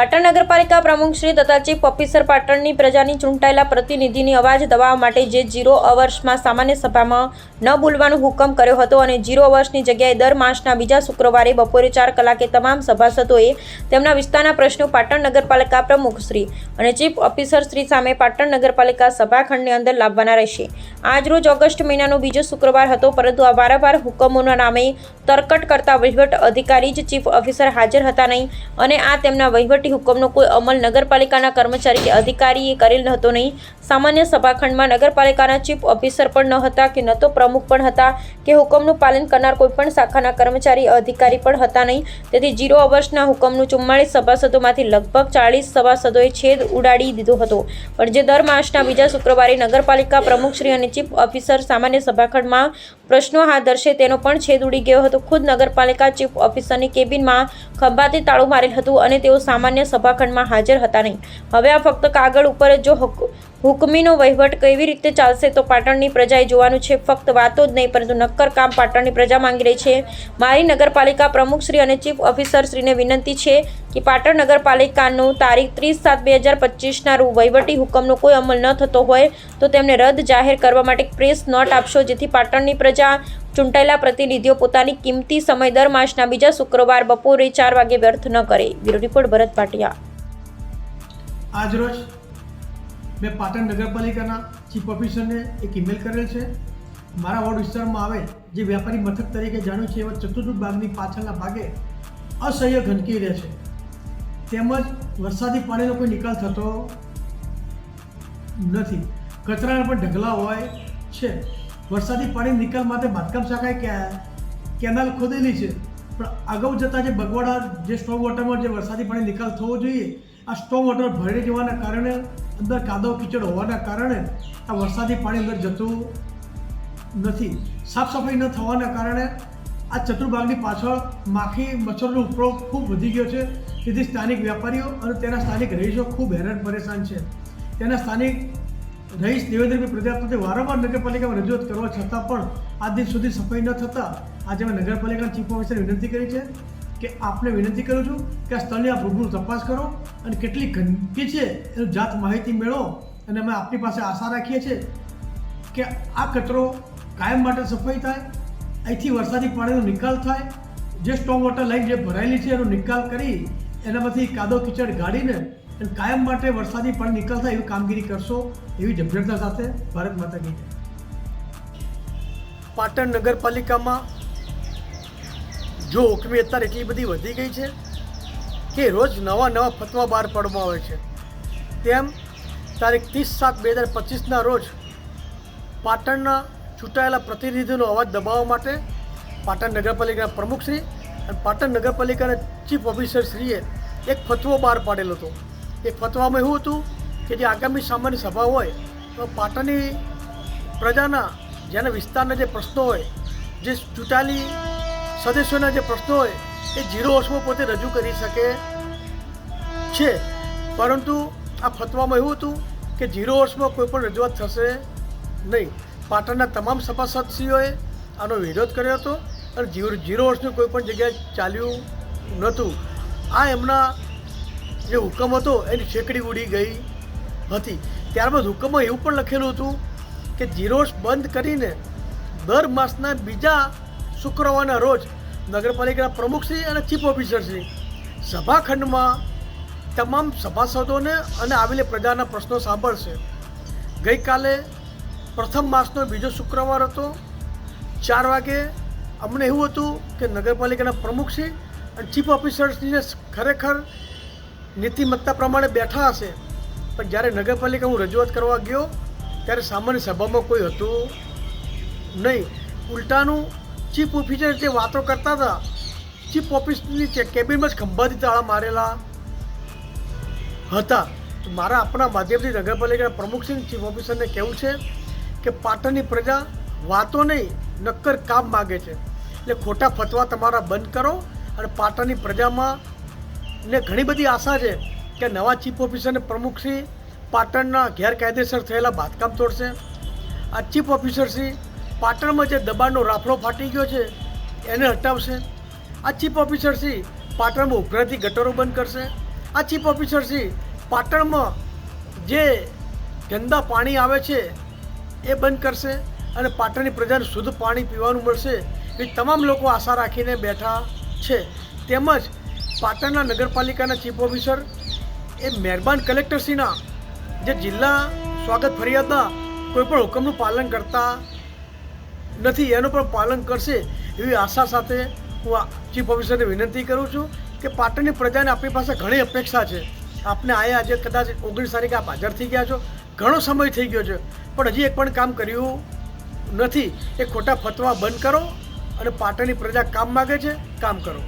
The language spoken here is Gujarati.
પાટણ નગરપાલિકા પ્રમુખ શ્રી તથા ચીફ ઓફિસર પાટણની પ્રજાની ચૂંટાયેલા પ્રતિનિધિની અવાજ દબાવવા માટે જે જીરો અવર્સમાં સામાન્ય સભામાં ન બોલવાનો હુકમ કર્યો હતો અને જીરો અવર્સની જગ્યાએ દર માસના બીજા શુક્રવારે બપોરે ચાર કલાકે તમામ સભાસદોએ તેમના વિસ્તારના પ્રશ્નો પાટણ નગરપાલિકા પ્રમુખ શ્રી અને ચીફ ઓફિસર શ્રી સામે પાટણ નગરપાલિકા સભાખંડની અંદર લાવવાના રહેશે. આજરોજ ઓગસ્ટ મહિનાનો બીજો શુક્રવાર હતો, પરંતુ આ વારંવાર હુકમોના નામે તરકટ કરતા વહીવટ અધિકારી જ ચીફ ઓફિસર હાજર હતા નહીં અને આ તેમના વહીવટી હુકમનો કોઈ અમલ નગરપાલિકાના કર્મચારી કે અધિકારીએ કરેલ હતો નહીં. સામાન્ય સભાખંડમાં નગરપાલિકાના ચીફ ઓફિસર પણ ન હતા કે ન તો પ્રમુખ પણ હતા કે હુકમનું પાલન કરનાર કોઈપણ શાખાના કર્મચારી, અધિકારી પણ હતા નહીં. તેથી જીરો અવર્સના હુકમનું ચુમ્માળીસ સભાસદોમાંથી લગભગ ચાળીસ સભાસદોએ છેદ ઉડાડી દીધો હતો. પણ જે દર માસના બીજા શુક્રવારે નગરપાલિકા પ્રમુખશ્રી અને ચીફ ઓફિસર સામાન્ય સભાખંડમાં પ્રશ્નો હાથ ધરશે. તેનો પણ છેદ ઉડી ગયો હતો. ખુદ નગરપાલિકા ચીફ ઓફિસરની કેબિનમાં ખંભાતી તાળું મારેલ હતું અને તેઓ સામાન્ય સભાખંડમાં હાજર હતા નહીં. હવે આ ફક્ત કાગળ ઉપર જ જો હુકમીનો વહીવટ કેવી રીતે ચાલશે તો પાટણની પ્રજાએ જોવાનું છે, ફક્ત વાતો જ નહીં, પરંતુ નક્કર કામ પાટણની પ્રજા માંગી રહી છે. મારી નગરપાલિકા પ્રમુખશ્રી અને ચીફ ઓફિસરશ્રીને વિનંતી છે કે પાટણ નગરપાલિકાનું તારીખ ત્રીસ સાત બે હજાર પચીસના રૂ વહીવટી હુકમનો કોઈ અમલ ન થતો હોય, તો તેમને રદ જાહેર કરવા માટે પ્રેસ નોટ આપશો, જેથી પાટણની પ્રજા ચૂંટાયેલા પ્રતિનિધિઓ પોતાની કિંમતી સમય દર માસના બીજા શુક્રવાર બપોરે ચાર વાગે વ્યર્થ ન કરે. બ્યુરો રિપોર્ટ ભરત પાટિયા આજરોજ મેં પાટણ નગરપાલિકાના ચીફ ઓફિસરને એક ઇમેલ કરેલ છે. મારા વોર્ડ વિસ્તારમાં આવે જે વ્યાપારી મથક તરીકે જાણ્યું છે એવા ચતુર્ભુજ બાગની પાછળના ભાગે અસહ્ય ગંદકી રહે છે. તેમજ વરસાદી પાણીનો કોઈ નિકાલ થતો નથી. કચરાના પણ ઢગલા હોય છે. વરસાદી પાણી નિકાલ માટે બાંધકામ શાખાએ કે, કેનાલ ખોદેલી છે. પણ અગાઉ જતાં જે બગવાડા, જે સ્ટોમ વોટરમાં જે વરસાદી પાણી નિકાલ થવો જોઈએ, આ સ્ટોમ વોટર ભરી જવાના કારણે અંદર કાદવ કીચડ હોવાના કારણે આ વરસાદી પાણી અંદર જતું નથી. સાફ સફાઈ ન થવાના કારણે આ ચતુર્ભાગની પાછળ માખી મચ્છરનો ઉપરોગ ખૂબ વધી ગયો છે. તેથી સ્થાનિક વેપારીઓ અને તેના સ્થાનિક રહીશો ખૂબ હેરાન પરેશાન છે. તેના સ્થાનિક રહીશ દેવેન્દ્રભાઈ પ્રજાપતિ વારંવાર નગરપાલિકામાં રજૂઆત કરવા છતાં પણ આજ દિન સુધી સફાઈ ન થતાં આજે મેં નગરપાલિકાના ચીફ ઓફિસરને વિનંતી કરી છે. કે આપને વિનંતી કરું છું કે આ સ્થળની આપ રૂબરૂ તપાસ કરો અને કેટલી ગંદકી છે એનું જાત માહિતી મેળવો અને અમે આપની પાસે આશા રાખીએ છીએ કે આ કચરો કાયમ માટે સફાઈ થાય, અહીંથી વરસાદી પાણીનો નિકાલ થાય, જે સ્ટોમ વોટર લાઈન જે ભરાયેલી છે એનો નિકાલ કરી, એનામાંથી કાદો કિચડ ગાડીને અને કાયમ માટે વરસાદી પાણી નિકાલ થાય એવી કામગીરી કરશો એવી જબરદસ્ત સાથે ભારત માતા કી પાટણ નગરપાલિકામાં જો હુકમી અત્યારે એટલી બધી વધી ગઈ છે કે રોજ નવા નવા ફતવા બહાર પાડવામાં આવે છે. તેમ તારીખ ત્રીસ સાત બે હજાર પચીસના રોજ પાટણના ચૂંટાયેલા પ્રતિનિધિનો અવાજ દબાવવા માટે પાટણ નગરપાલિકાના પ્રમુખશ્રી અને પાટણ નગરપાલિકાના ચીફ ઓફિસરશ્રીએ એક ફતવો બહાર પાડેલો હતો. એ ફતવામાં એવું હતું કે જે આગામી સામાન્ય સભા હોય તો પાટણની પ્રજાના જેના વિસ્તારના જે પ્રશ્નો હોય, જે ચૂંટાયેલી સદસ્યોના જે પ્રશ્નો હોય, એ જીરો વર્ષમાં પોતે રજૂ કરી શકે છે. પરંતુ આ ફતવામાં એવું હતું કે જીરો વર્ષમાં કોઈ પણ રજૂઆત થશે નહીં. પાટણના તમામ સભાસદશ્રીઓએ આનો વિરોધ કર્યો હતો અને જીરો જીરો વર્ષનું કોઈ પણ જગ્યાએ ચાલ્યું નહોતું. આ એમના જે હુકમ હતો, એની છેકડી ઉડી ગઈ હતી. ત્યારબાદ હુકમમાં એવું પણ લખેલું હતું કે જીરો બંધ કરીને દર માસના બીજા શુક્રવારના રોજ નગરપાલિકાના પ્રમુખશ્રી અને ચીફ ઓફિસરશ્રી સભાખંડમાં તમામ સભાસદોને અને આવેલી પ્રજાના પ્રશ્નો સાંભળશે. ગઈકાલે પ્રથમ માસનો બીજો શુક્રવાર હતો. ચાર વાગે અમને એવું હતું કે નગરપાલિકાના પ્રમુખશ્રી અને ચીફ ઓફિસર્સને ખરેખર નીતિમત્તા પ્રમાણે બેઠા હશે. પણ જ્યારે નગરપાલિકા હું રજૂઆત કરવા ગયો, ત્યારે સામાન્ય સભામાં કોઈ હતું નહીં. ઉલટાનું ચીફ ઓફિસર જે વાતો કરતા હતા, ચીફ ઓફિસની કેબિનમાં જ ખંભાથી તાળા મારેલા હતા. તો મારા આપણા માધ્યમથી નગરપાલિકાના પ્રમુખસિંહ ચીફ ઓફિસરને કહેવું છે કે પાટણની પ્રજા વાતો નહીં, નક્કર કામ માગે છે. એટલે ખોટા ફતવા તમારા બંધ કરો અને પાટણની પ્રજામાં ને ઘણી બધી આશા છે કે નવા ચીફ ઓફિસરને પ્રમુખશ્રી પાટણના ગેરકાયદેસર થયેલા બાંધકામ તોડશે. આ ચીફ ઓફિસરશ્રી પાટણમાં જે દબાણનો રાફડો ફાટી ગયો છે, એને હટાવશે. આ ચીફ ઓફિસરશ્રી પાટણમાં ઉઘરાથી ગટરો બંધ કરશે. આ ચીફ ઓફિસર શ્રી પાટણમાં જે ગંદા પાણી આવે છે, એ બંધ કરશે અને પાટણની પ્રજાને શુદ્ધ પાણી પીવાનું મળશે એ તમામ લોકો આશા રાખીને બેઠા છે. તેમજ પાટણના નગરપાલિકાના ચીફ ઓફિસર, એ મહેરબાન કલેક્ટરશ્રીના જે જિલ્લા સ્વાગત ફરિયાદના કોઈ પણ હુકમનું પાલન કરતા નથી, એનું પણ પાલન કરશે એવી આશા સાથે હું ચીફ ઓફિસરને વિનંતી કરું છું કે પાટણની પ્રજાને આપણી પાસે ઘણી અપેક્ષા છે. આપને આયા આજે કદાચ ઓગણીસ તારીખે આપ હાજર થઈ ગયા છો. ઘણો સમય થઈ ગયો છે, પણ હજી એક પણ કામ કર્યું નથી. એ ખોટા ફતવા બંધ કરો અને પાટણની પ્રજા કામ માગે છે, કામ કરો.